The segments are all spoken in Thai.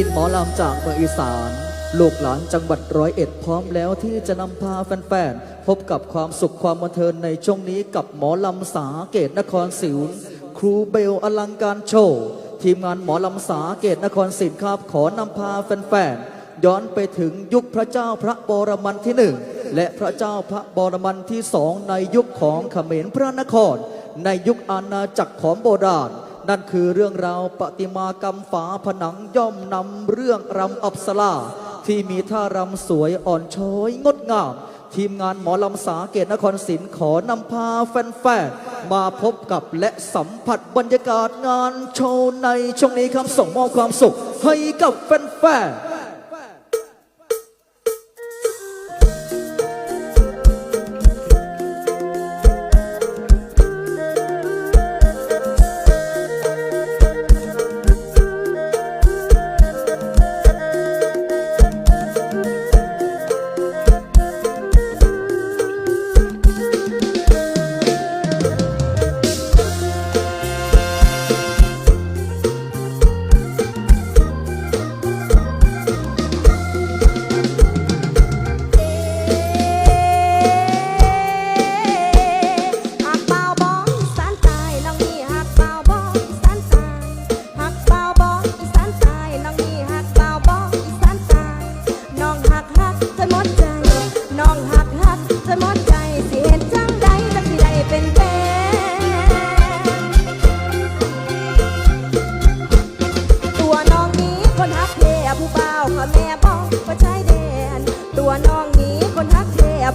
ปินหมอลำจากเมืองอีสาน ลูกหลานจังหวัดร้อยเอ็ดพร้อมแล้วที่จะนำพาแฟนๆ พบกับความสุขความบันเทิงในช่วงนี้กับหมอลำสาเกตนครศิลป์ครูเบลอลังการโชว์ ทีมงานหมอลำสาเกตนครศิลป์ครับขอนำพาแฟนๆย้อนไปถึงยุคพระเจ้าพระบรมันที่หนึ่งและพระเจ้าพระบรมันที่สองในยุคของเขมรพระนคร ในยุคอาณาจักรของโบราณ นั่นคือเรื่องราวปฏิมากรรมฝาผนังย่อมนำเรื่องรำอับสลาที่มีท่ารำสวยอ่อนช้อยงดงาม ทีมงานหมอลำสาเกตนครศิลป์ขอนำพาแฟนๆมาพบกับและสัมผัสบรรยากาศงานโชว์ในช่วงนี้ครับส่งมอบความสุขให้กับแฟนๆ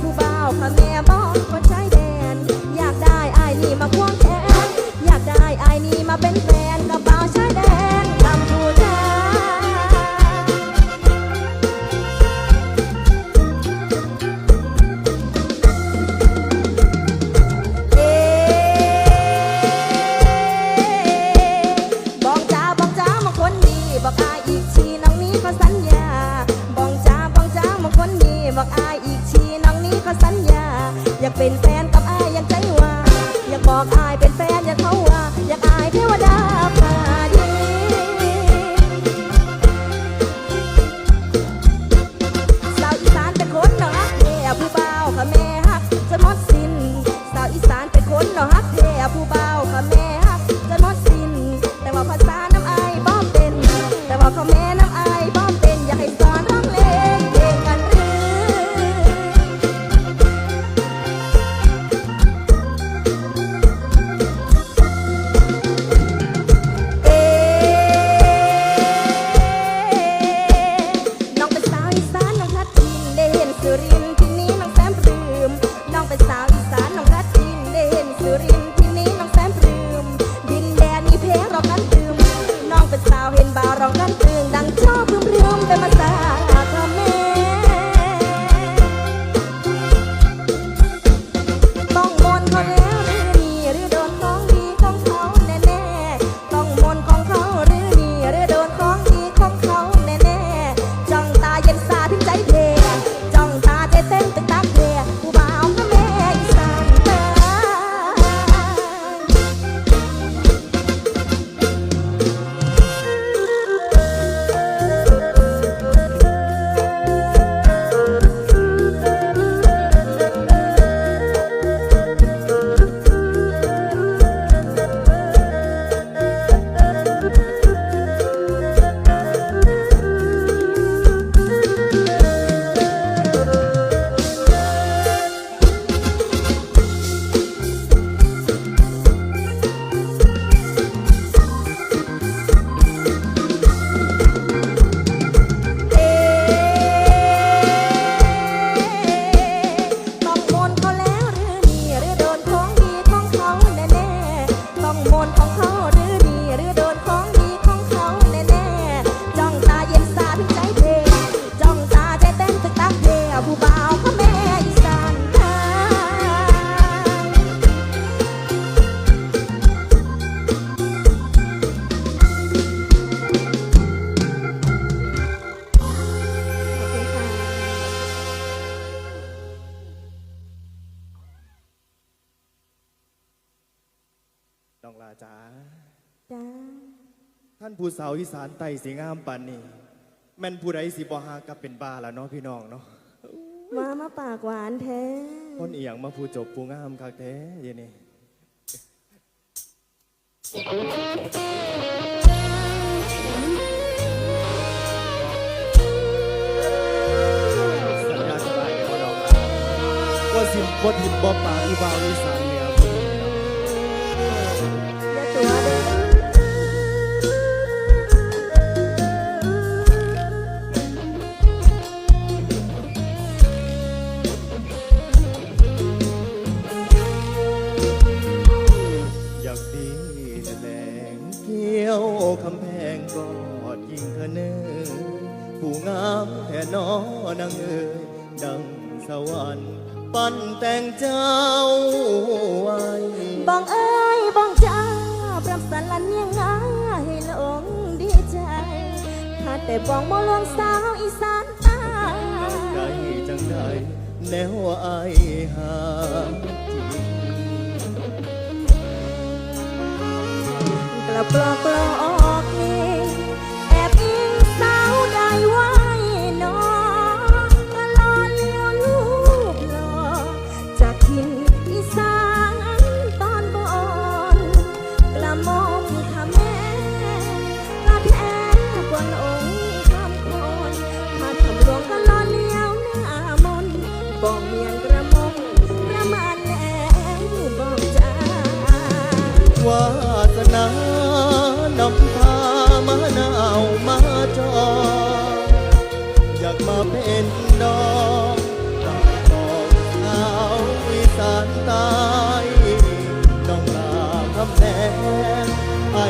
ผู้บ่าวค่ะแม่บอกว่าชายแดน อยากได้อายนี่มาควง องลาจ๋าจ้าท่านผู้สาวอีสานไต่สีงามปันนี่แม่นผู้ใดสีบอหากับเป็นบ้าละเนาะพี่น้องเนาะมามาปากหวานแท้คนเอียงมาผู้จบผู้งามคักแท้เยวนี้สัญญาสบายกันบ่ดอกว่าสิบ่ทิมบ่ปากอีบาวอีสาน คำแพงกอดยิ่งเธอเนื้อผู้งามแท่นอนางเอ๋ยดังสวรรค์ปั้นแต่งเจ้าไว้บังเอ้ยบังจ้าปรับสันลันเนียังงาให้หลงดีใจถ้าแต่บองมอลวงสาวอีสานตาใจจังใดแนวไอหาจริกลับปลอบำแสงไอ้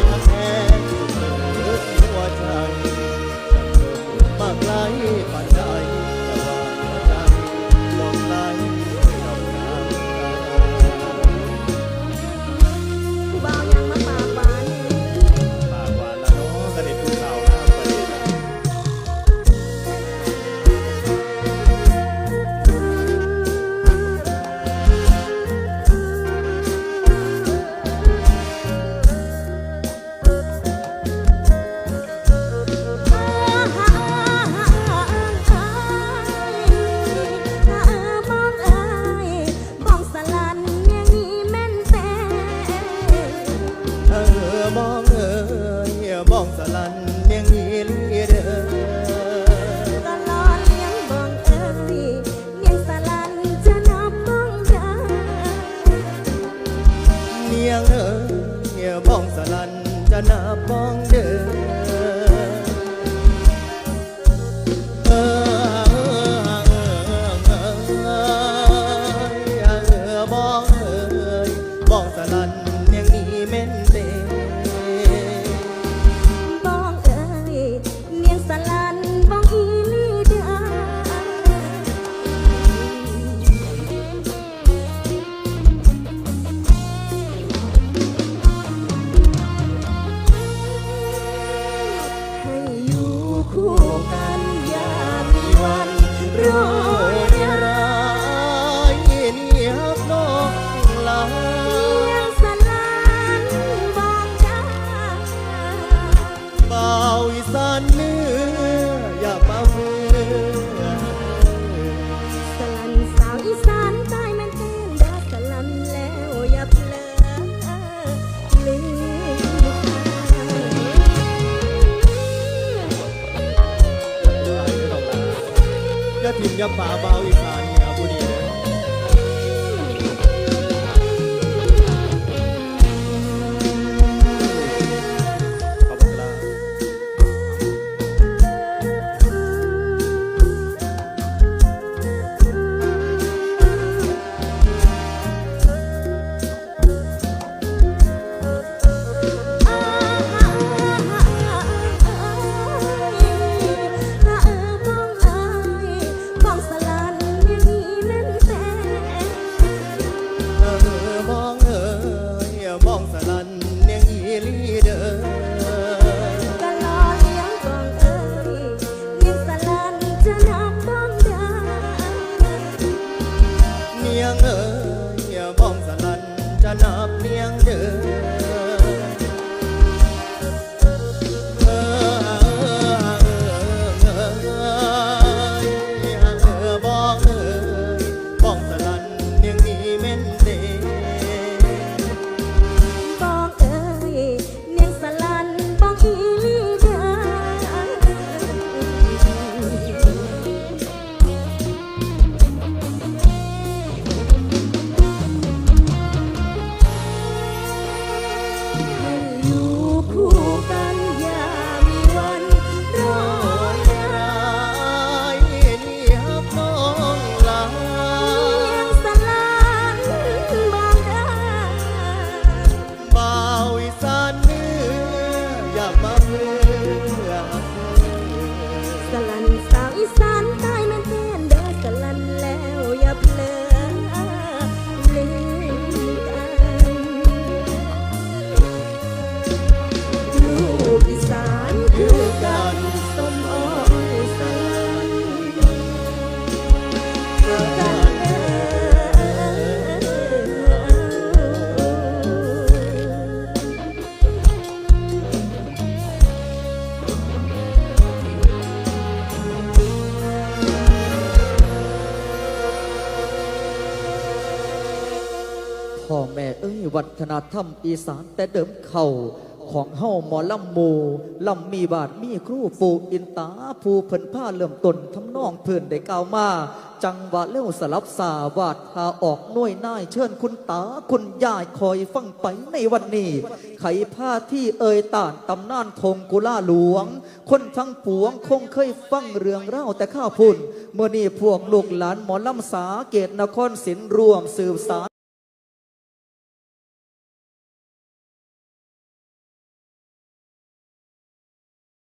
ย่าถิ่มย่าป่าเบาอีสานเหนือบุรี วัฒนธรรมอีสานแต่เดิมเข่าของเฮาหมอลำมูลำมีบาทมีครูปูอินตาผู้เพิ่นผ้าเลื่อมตนทำนองเพื่อนได้กล่าวมา จังหวะเลี้ยวสลับสาวาดพาออกน่วยนายเชิญคุณตาคุณยายคอยฟังไปในวันนี้ ไขผ้าที่เอ่ยต่านตำนานทงกุล่าหลวง คนทั้งปวงคงเคยฟังเรื่องเล่าแต่ข้าวพุ่น เมื่อนี้พวกลูกหลานหมอลำสาเกตนครศิลป์รวมสืบสาร